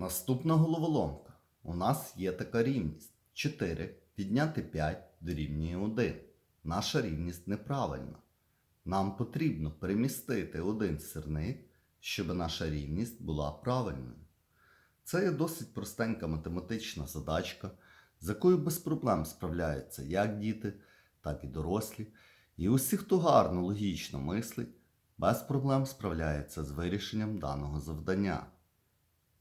Наступна головоломка. У нас є така рівність. 4 підняти 5 дорівнює 1. Наша рівність неправильна. Нам потрібно перемістити один сирник, щоб наша рівність була правильною. Це є досить простенька математична задачка, з якою без проблем справляються як діти, так і дорослі. І усі, хто гарно логічно мислить, без проблем справляється з вирішенням даного завдання.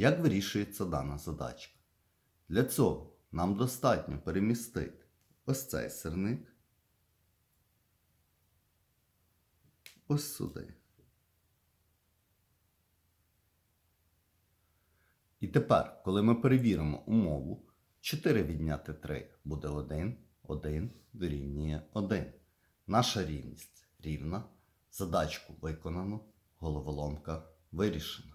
Як вирішується дана задачка? Для цього нам достатньо перемістити ось цей сирник ось сюди. І тепер, коли ми перевіримо умову, 4 відняти 3 буде 1, 1 дорівнює 1. Наша рівність рівна. Задачку виконано, головоломка вирішена.